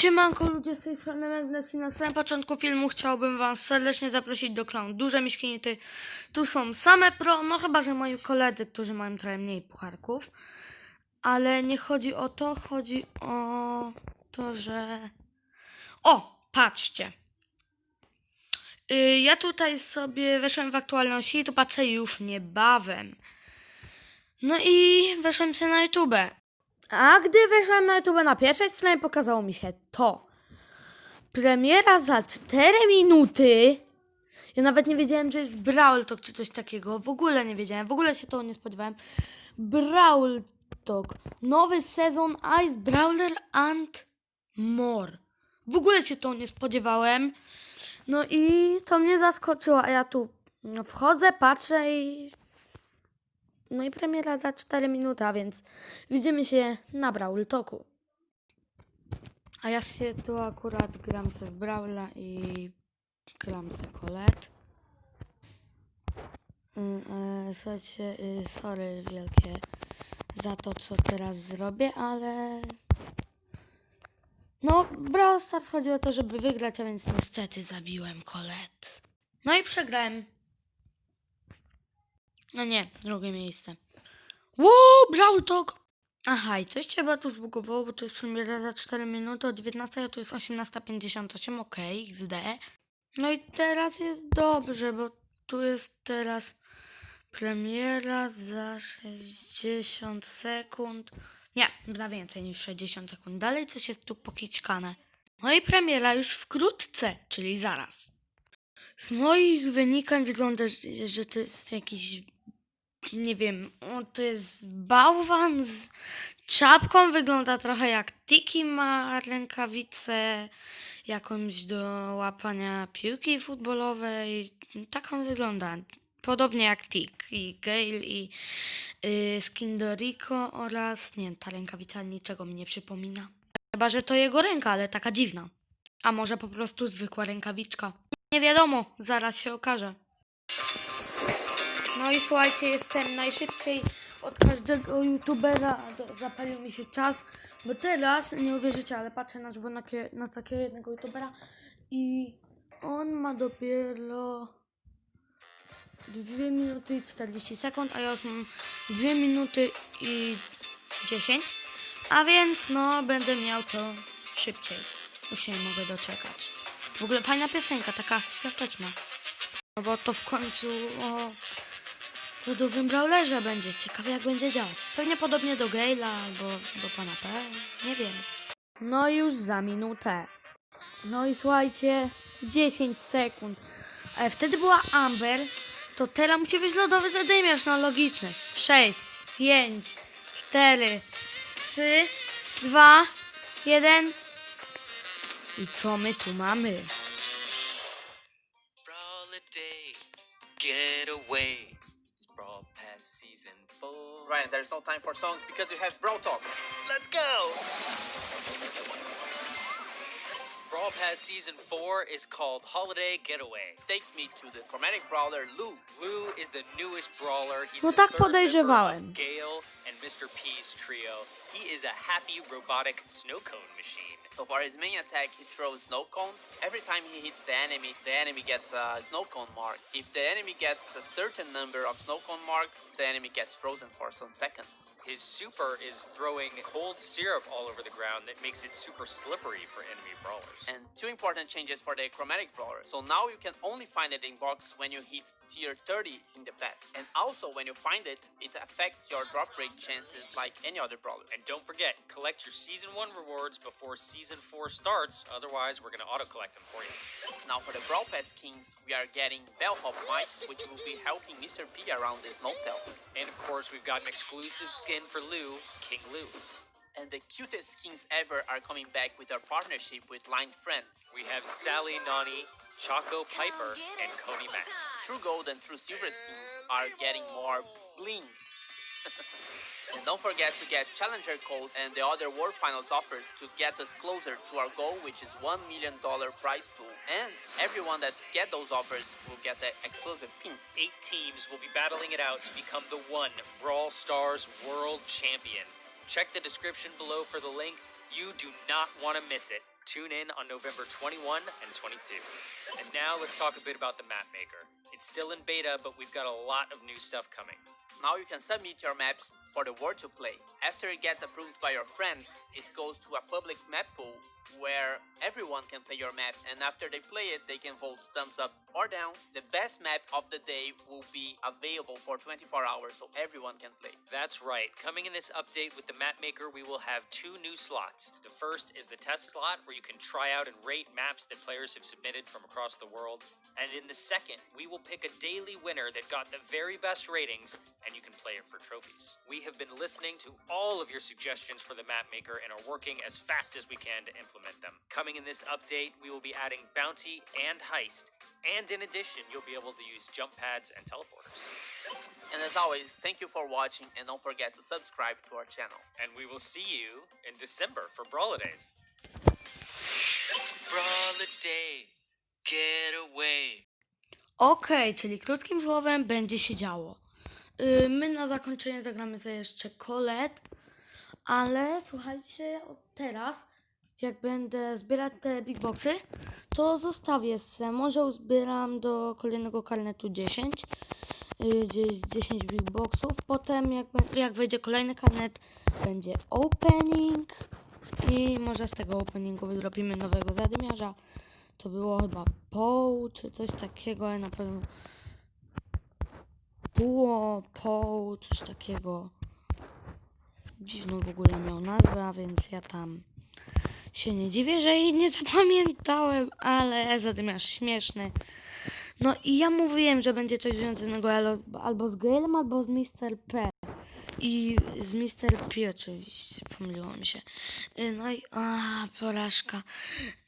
Siemanko ludzie z tej strony Magnesy. Na samym początku filmu chciałbym was serdecznie zaprosić do klanu Duże Miśkienity. Tu są same pro, no chyba, że moi koledzy, którzy mają trochę mniej pucharków. Ale nie chodzi o to, chodzi o to, że... O, patrzcie. Y, ja tutaj sobie weszłem w aktualności i tu patrzę już niebawem. No i weszłem sobie na YouTube. A gdy weszłem na YouTube na pierwszej stronie pokazało mi się to. Premiera za 4 minuty. Ja nawet nie wiedziałem, że jest Brawl Talk czy coś takiego. W ogóle nie wiedziałem. W ogóle się tego nie spodziewałem. Brawl Talk. Nowy sezon Ice Brawler and More. W ogóle się to nie spodziewałem. No i to mnie zaskoczyło, a ja tu wchodzę, patrzę i no i premiera za 4 minuty, a więc widzimy się na Brawl Talku. A ja się tu akurat gram sobie w Brawla i gram sobie Colette. Y, y, Słuchajcie, y, sorry wielkie za to, co teraz zrobię, ale... No, Brawl Stars chodzi o to, żeby wygrać, a więc niestety zabiłem Colette. No i przegrałem. No nie, drugie miejsce. Wow, Talk! Aha, i coś chyba tu zbugowało, bo to jest premiera za 4 minuty, o 19, a to jest 18.58, okej, XD. No i teraz jest dobrze, bo tu jest teraz premiera za 60 sekund. Nie, za więcej niż 60 sekund. Dalej coś jest tu pokiczkane. No i premiera już wkrótce, czyli zaraz. Z moich wyników wygląda, że- że to jest jakiś nie wiem, o, to jest bałwan z czapką, wygląda trochę jak Tiki, ma rękawice jakąś do łapania piłki futbolowej, tak on wygląda, podobnie jak Tik i Gale i y, skin do Rico oraz, nie, ta rękawica niczego mi nie przypomina. Chyba, że to jego ręka, ale taka dziwna. A może po prostu zwykła rękawiczka. Nie wiadomo, zaraz się okaże. No i słuchajcie, jestem najszybciej od każdego youtubera. Do, zapalił mi się czas, bo teraz, nie uwierzycie, ale patrzę na żywo na, na takiego jednego youtubera i on ma dopiero 2 minuty i 40 sekund, a ja już mam 2 minuty i 10. A więc no, będę miał to szybciej. Już nie mogę doczekać. W ogóle fajna piosenka, taka świąteczna. No bo to w końcu o ludowym brawlerze będzie. Ciekawe jak będzie działać. Pewnie podobnie do Gale'a albo do pana P. Nie wiem. No już za minutę. No i słuchajcie, 10 sekund. E, wtedy była Amber, to teraz musi być lodowy zadymiarz, no logiczny. 6, 5, 4, 3, 2, 1. I co my tu mamy? Ryan, there's no time for songs because you have Bro Talk. Let's go! Brawl Pass Season 4 is called Holiday Getaway. Takes me to the chromatic brawler Lou. Lou is the newest brawler. He's No the tak third podejrzewałem. Gale and Mr. P's trio. He is a happy robotic snow cone machine. So for his main attack, he throws snow cones. Every time he hits the enemy, the enemy gets a snow cone mark. If the enemy gets a certain number of snow cone marks, the enemy gets frozen for some seconds. His super is throwing cold syrup all over the ground that makes it super slippery for enemy brawlers. And two important changes for the chromatic brawler. So now you can only find it in box when you hit tier 30 in the pass. And also when you find it, it affects your drop rate chances like any other brawler. And don't forget, collect your season one rewards before season four starts. Otherwise, we're gonna auto collect them for you. Now for the Brawl Pass Kings, we are getting Bellhop Mike, which will be helping Mr. P around the Snowfell. And of course, we've got an exclusive skin for Lou, King Lou. And the cutest skins ever are coming back with our partnership with Line Friends. We have Sally Nani, Choco Piper, and Coney Max. True Gold and True Silver skins are getting more bling. And don't forget to get Challenger Code and the other World Finals offers to get us closer to our goal, which is $1 million prize pool. And everyone that get those offers will get the exclusive pin. Eight teams will be battling it out to become the one Brawl Stars World Champion. Check the description below for the link. You do not want to miss it. Tune in on November 21 and 22. And now let's talk a bit about the map maker. It's still in beta, but we've got a lot of new stuff coming. Now you can submit your maps for the world to play. After it gets approved by your friends, it goes to a public map pool where everyone can play your map and after they play it they can vote thumbs up or down. The best map of the day will be available for 24 hours so everyone can play. That's right. Coming in this update with the map maker, we will have two new slots. The first is the test slot, where you can try out and rate maps that players have submitted from across the world. And in the second, we will pick a daily winner that got the very best ratings, and you can play it for trophies. We have been listening to all of your suggestions for the map maker and are working as fast as we can to implement them. Coming in this update, we will be adding bounty and heist. And in addition, you'll be able to use jump pads and teleporters. And as always, thank you for watching and don't forget to subscribe to our channel. And we will see you in December for Brawladays. Brawladays, get away. Okej, czyli krótkim słowem będzie się działo. Yy, my na zakończenie zagramy sobie jeszcze kolet, ale słuchajcie, od teraz, jak będę zbierać te big boxy, to zostawię se. Może uzbieram do kolejnego karnetu 10, yy, gdzieś z 10 big boxów. Potem, jak, jak wejdzie kolejny karnet, będzie opening i może z tego openingu wydropimy nowego zadymiarza. To było chyba Poł, czy coś takiego, ale na pewno Puło, Poł, coś takiego. Dziwną w ogóle miał nazwę, a więc ja tam się nie dziwię, że jej nie zapamiętałem, ale zadymiarz śmieszny. No i ja mówiłem, że będzie coś związanego alo- albo z Gailem, albo z Mr. P. I z Mr. P oczywiście, pomyliło mi się. Y, No i, a, porażka.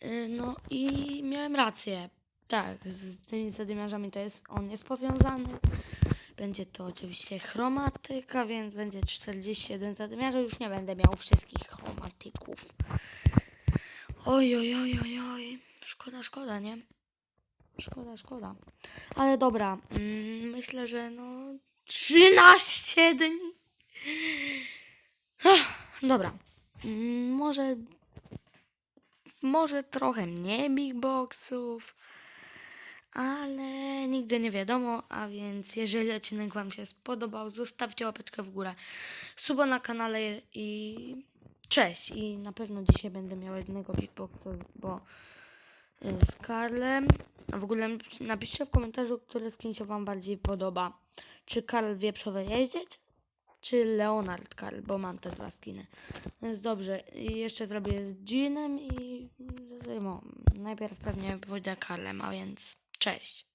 Y, No i miałem rację. Tak, z tymi zadymiarzami to jest, on jest powiązany. Będzie to oczywiście chromatyka, więc będzie 41 zadymiarzy. Już nie będę miał wszystkich chromatyków. Oj, oj, oj, oj, oj. Szkoda, szkoda, nie? Szkoda, szkoda. Ale dobra, mm, myślę, że no 13 dni. Ach, dobra. Mm, Może może trochę mniej big boxów, ale nigdy nie wiadomo, a więc jeżeli odcinek Wam się spodobał, zostawcie łapeczkę w górę, suba na kanale i cześć. I na pewno dzisiaj będę miał jednego big boxa, bo y, z Karlem. W ogóle napiszcie w komentarzu, który skin się Wam bardziej podoba. Czy Karl wieprzowe jeździć? Czy Leonard Karl, bo mam te dwa skiny. Więc dobrze, jeszcze zrobię z Jeanem i no, najpierw pewnie pójdę Karlem, a więc cześć.